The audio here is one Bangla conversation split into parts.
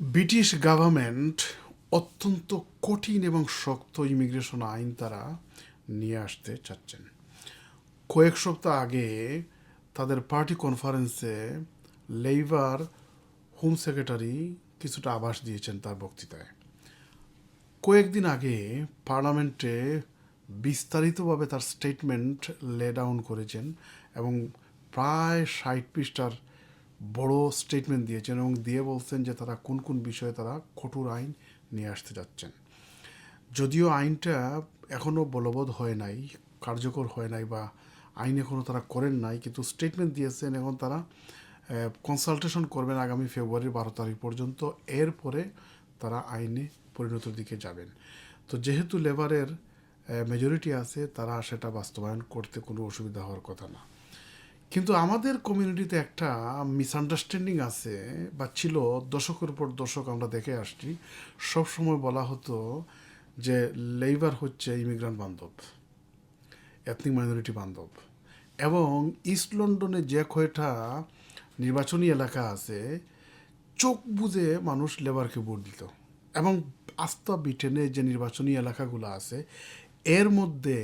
ব্রিটিশ গভর্নমেন্ট অত্যন্ত কঠিন এবং শক্ত ইমিগ্রেশন আইন তারা নিয়ে আসতে চাচ্ছেন। কয়েক সপ্তাহ আগে তাদের পার্টি কনফারেন্সে লেইবার হোম সেক্রেটারি কিছুটা আভাস দিয়েছেন তার বক্তৃতায়। কয়েকদিন আগে পার্লামেন্টে বিস্তারিতভাবে তার স্টেটমেন্ট লে ডাউন করেছেন এবং প্রায় ষাট পৃষ্ঠার বড় স্টেটমেন্ট দিয়েছেন এবং দিয়ে বলছেন যে তারা কোন কোন বিষয়ে তারা কঠোর আইন নিয়ে আসতে যাচ্ছেন। যদিও আইনটা এখনও বলবৎ হয় নাই, কার্যকর হয় নাই বা আইন এখনও তারা করেন নাই, কিন্তু স্টেটমেন্ট দিয়েছেন এখন তারা কনসালটেশন করবেন আগামী ফেব্রুয়ারির বারো তারিখ পর্যন্ত, এরপরে তারা আইনে পরিণতির দিকে যাবেন। তো যেহেতু লেবারের মেজরিটি আছে, তারা সেটা বাস্তবায়ন করতে কোনো অসুবিধা হওয়ার কথা না। কিন্তু আমাদের কমিউনিটিতে একটা মিসআন্ডারস্ট্যান্ডিং আছে, বা ছিল দশকের পর দশক আমরা দেখে আসছি, সবসময় বলা হতো যে লেবার হচ্ছে ইমিগ্রান্ট বান্ধব এথনিক মাইনরিটি বান্ধব। এবং ইস্ট লন্ডনে যে কয়টা নির্বাচনী এলাকা আছে, চোখ বুঝে মানুষ লেবারকে ভোট দিত। এবং আস্থা ব্রিটেনে যে নির্বাচনী এলাকাগুলো আছে, এর মধ্যে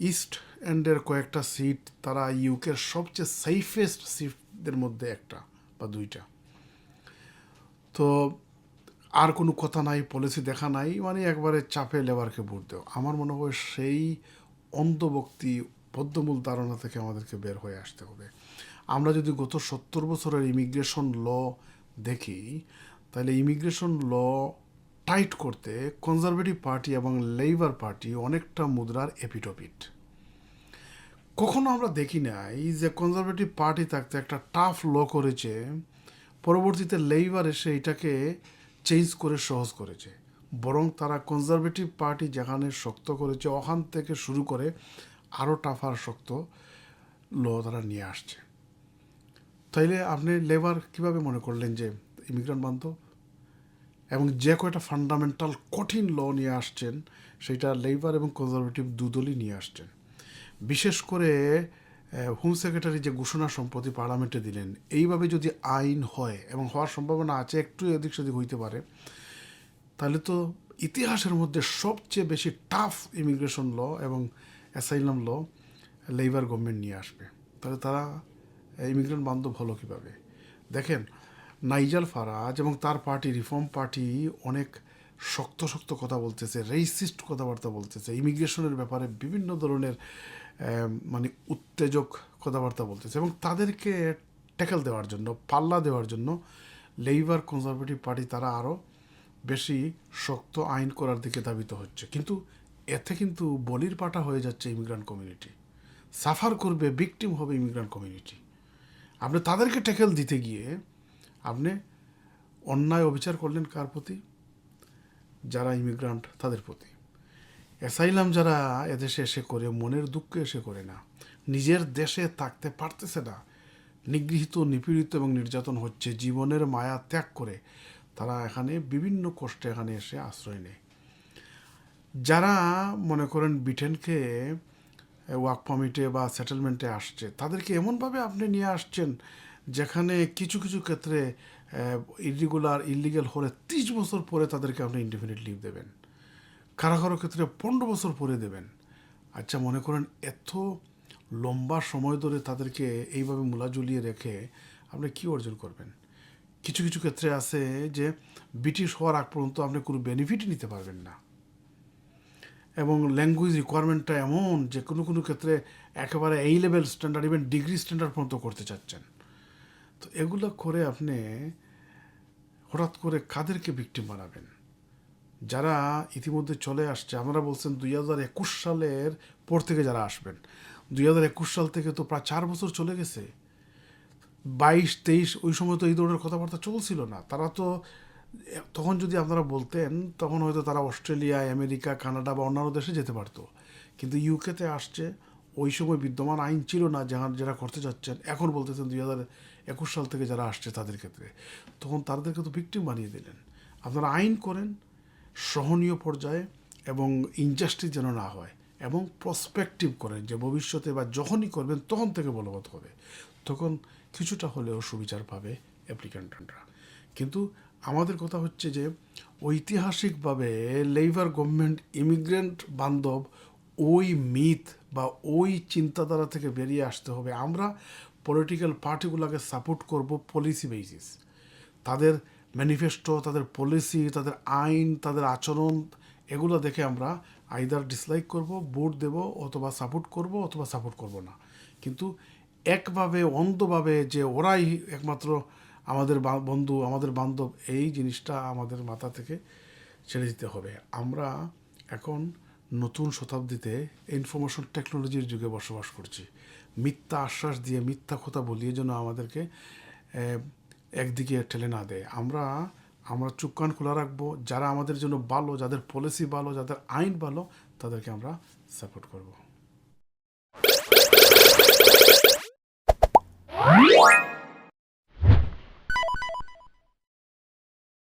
ইস্ট এন্ডের কয়েকটা সিট তারা ইউকের সবচেয়ে সেফেস্ট সিটদের মধ্যে একটা বা দুইটা। তো আর কোনো কথা নাই পলিসি দেখা নাই মানে একবারে চাপে লেবারকে ভোট দেও আমার মনে হয় সেই অন্ধভক্তি বদ্ধমূল ধারণা থেকে আমাদেরকে বের হয়ে আসতে হবে। আমরা যদি গত সত্তর বছরের ইমিগ্রেশন ল দেখি, তাহলে ইমিগ্রেশন ল টাইট করতে কনজারভেটিভ পার্টি এবং লেবার পার্টি অনেকটা মুদ্রার এপিটপিট। কখনো আমরা দেখি নাই যে কনজারভেটিভ পার্টি থাকতে একটা টাফ ল করেছে, পরবর্তীতে লেবার এসে এটাকে চেঞ্জ করে সহজ করেছে। বরং তারা কনজারভেটিভ পার্টি যেখানে শক্ত করেছে, ওখান থেকে শুরু করে আরও টাফ আর শক্ত ল তারা নিয়ে আসছে। তাইলে আপনি লেবার কীভাবে মনে করলেন যে ইমিগ্রান্ট বান্ধব? এবং যে কয়টা ফান্ডামেন্টাল কঠিন ল নিয়ে আসছেন, সেটা লেবার এবং কনজারভেটিভ দুদলই নিয়ে আসছেন। বিশেষ করে হোম সেক্রেটারি যে ঘোষণা সম্প্রতি পার্লামেন্টে দিলেন, এইভাবে যদি আইন হয় এবং হওয়ার সম্ভাবনা আছে, একটু এদিক সেদিক হইতে পারে, তাহলে তো ইতিহাসের মধ্যে সবচেয়ে বেশি টাফ ইমিগ্রেশন ল এবং অ্যাসাইলাম ল লেবার গভর্নমেন্ট নিয়ে আসবে। তাহলে তারা ইমিগ্রেন্ট বান্ধব হলো কীভাবে? দেখেন নাইজাল ফারাজ এবং তার পার্টি রিফর্ম পার্টি অনেক শক্ত শক্ত কথা বলতেছে রেসিস্ট কথাবার্তা বলতেছে ইমিগ্রেশনের ব্যাপারে বিভিন্ন ধরনের মানে উত্তেজক কথাবার্তা বলতেছে এবং তাদেরকে ট্যাকেল দেওয়ার জন্য, পাল্লা দেওয়ার জন্য লেবার কনজারভেটিভ পার্টি তারা আরও বেশি শক্ত আইন করার দিকে ধাবিত হচ্ছে। কিন্তু এতে কিন্তু বলির পাটা হয়ে যাচ্ছে ইমিগ্রান্ট কমিউনিটি সাফার করবে ভিকটিম হবে ইমিগ্রান্ট কমিউনিটি আপনি তাদেরকে ট্যাকেল দিতে গিয়ে আপনি অন্যায় অবিচার করলেন কার প্রতি? যারা ইমিগ্রান্ট তাদের প্রতি। অ্যাসাইলাম যারা এদেশে এসে করে, মনের দুঃখে এসে করে না, নিজের দেশে থাকতে পারতেছে না, নিগৃহীত, নিপীড়িত এবং নির্যাতন হচ্ছে, জীবনের মায়া ত্যাগ করে তারা এখানে বিভিন্ন কষ্টে এখানে এসে আশ্রয় নেয়। যারা মনে করেন ব্রিটেনকে ওয়ার্ক পারমিটে বা সেটেলমেন্টে আসছে, তাদেরকে এমনভাবে আপনি নিয়ে আসছেন, যেখানে কিছু কিছু ক্ষেত্রে ইরেগুলার ইলিগেল হলে ত্রিশ বছর পরে তাদেরকে আপনি ইন্ডিপেন্ডেন্ট লিভ দেবেন। কারও কারও ক্ষেত্রে পনেরো বছর পরে দেবেন। আচ্ছা মনে করেন এত লম্বা সময় ধরে তাদেরকে এইভাবে মূলা ঝুলিয়ে রেখে আপনি কী অর্জন করবেন? কিছু কিছু ক্ষেত্রে আছে যে ব্রিটিশ হওয়ার আগ পর্যন্ত আপনি কোনো বেনিফিটই নিতে পারবেন না। এবং ল্যাঙ্গুয়েজ রিকোয়ারমেন্টটা এমন যে কোনো কোনো ক্ষেত্রে একেবারে এই level standard even degree standard পর্যন্ত করতে চাচ্ছেন। তো এগুলো করে আপনি হঠাৎ করে কাদেরকে ভিক্টিম বানাবেন? যারা ইতিমধ্যে চলে আসছে আমরা বলছেন দুই হাজার একুশ সালের পর থেকে যারা আসবেন। দুই হাজার একুশ সাল থেকে তো প্রায় চার বছর চলে গেছে। বাইশ তেইশ ওই সময় তো এই ধরনের কথাবার্তা চলছিল না। তারা তো তখন যদি আপনারা বলতেন, তখন হয়তো তারা অস্ট্রেলিয়া, আমেরিকা, কানাডা বা অন্যান্য দেশে যেতে পারতো। কিন্তু ইউকেতে আসছে ওই সময় বিদ্যমান আইন ছিল না যারা যারা করতে যাচ্ছেন এখন বলতেছেন দুই হাজার একুশ সাল থেকে যারা আসছে তাদের ক্ষেত্রে। তখন তাদেরকে তো ভিক্টিম বানিয়ে দিলেন। আপনারা আইন করেন, সহনীয় পর্যায়ে এবং ইনজাস্টিস যেন না হয়, এবং প্রসপেক্টিভ করেন যে ভবিষ্যতে বা যখনই করবেন তখন থেকে বলবৎ হবে। তখন কিছুটা হলেও সুবিচার পাবে অ্যাপ্লিক্যান্টরা কিন্তু আমাদের কথা হচ্ছে যে ঐতিহাসিকভাবে লেবার গভর্নমেন্ট ইমিগ্রেন্ট বান্ধব ওই মিথ বা ওই চিন্তাধারা থেকে বেরিয়ে আসতে হবে। আমরা পলিটিক্যাল পার্টিগুলোকে সাপোর্ট করব পলিসি বেসিস তাদের ম্যানিফেস্টো তাদের পলিসি তাদের আইন, তাদের আচরণ, এগুলো দেখে আমরা আইদার ডিসলাইক করব ভোট দেব অথবা সাপোর্ট করব অথবা সাপোর্ট করব না। কিন্তু একভাবে, অন্ধভাবে যে ওরাই একমাত্র আমাদের বন্ধু, আমাদের বান্ধব, এই জিনিসটা আমাদের মাথা থেকে ছেড়ে দিতে হবে। আমরা এখন নতুন শতাব্দীতে ইনফরমেশন টেকনোলজির যুগে বসবাস করছি। মিথ্যা আশ্বাস দিয়ে মিথ্যা কথা বলিয়ে যেন আমাদেরকে একদিকে ঠেলে না দেয়। আমরা আমরা চুপ কান খোলা রাখব। যারা আমাদের জন্য ভালো, যাদের পলিসি ভালো, যাদের আইন ভালো, তাদেরকে আমরা সাপোর্ট করব।